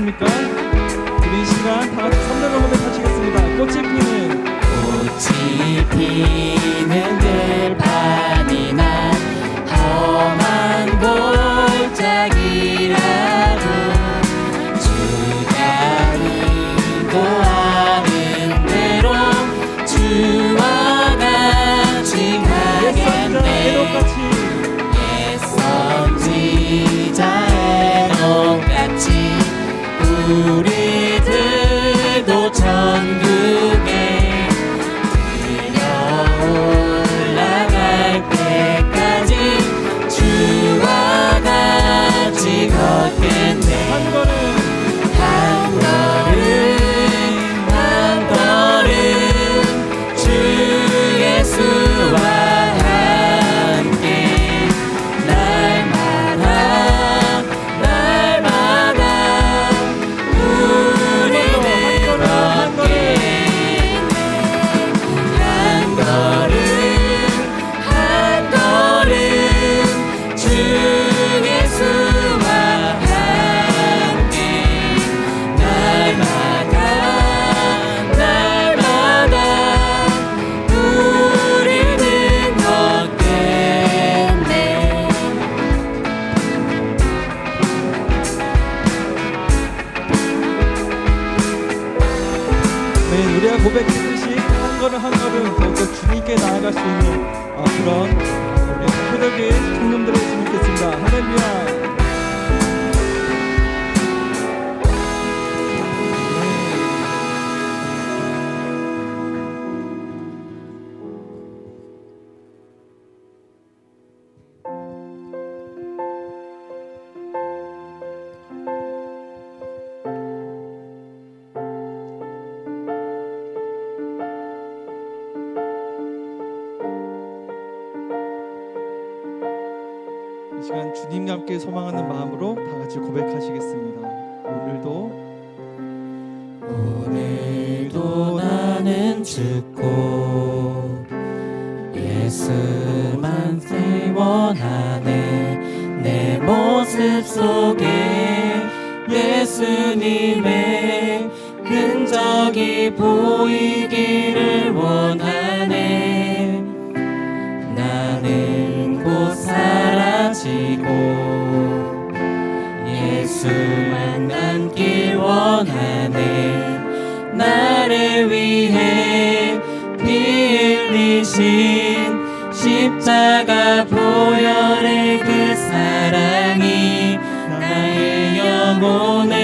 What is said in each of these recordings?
mesmo, então. 주님 시간 주님과 함께 소망하는 마음으로 다 같이 고백하시겠습니다. 오늘도 오늘도 나는 죽고 예수만 원하네 내 모습 속에 예수님의 흔적이 보이기를 원하 사라지고 예수만 남길 원하네. 나를 위해 피 흘리신 십자가 보혈의 그 사랑이 나의 영혼에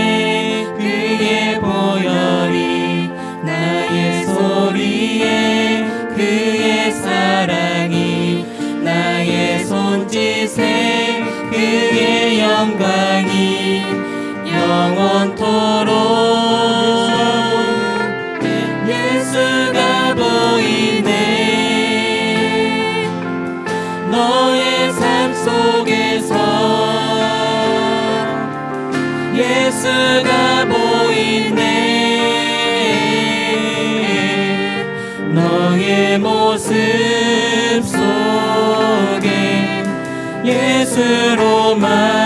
그의 영광이 영원토록 예수로만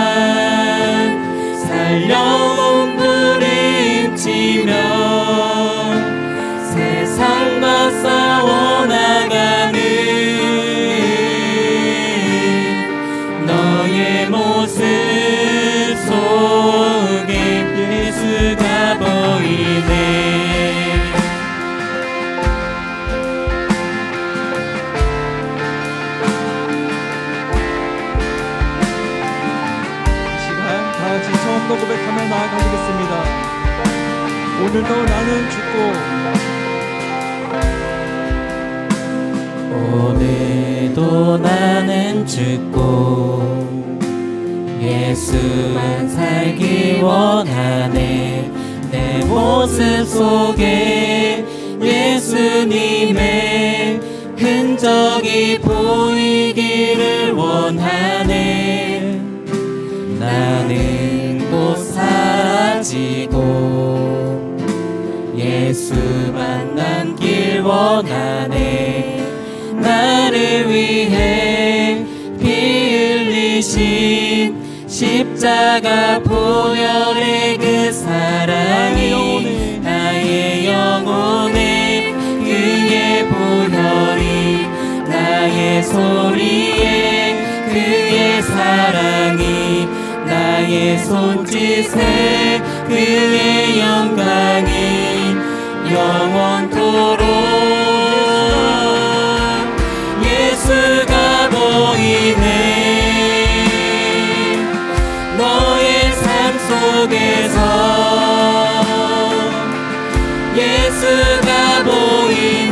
고백하며 나아가시겠습니다. 오늘도 나는 죽고 오늘도 나는 죽고 예수만 살기 원하네 내 모습 속에 예수님의 흔적이 보이기를 원하네 지고 예수 만난 길 원하네 나를 위해 피 흘리신 십자가 보혈의 그 사랑이 나의 영혼에 그의 보혈이 나의 소리에 그의 사랑이 나의 손짓에 그의 영광이 영원토록 예수가 보이네. 너의 삶 속에서 예수가 보이네.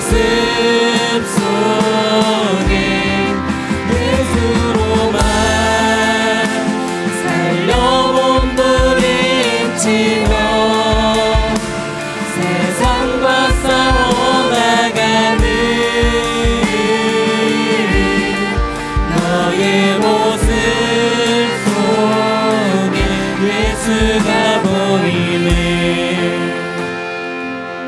Просився.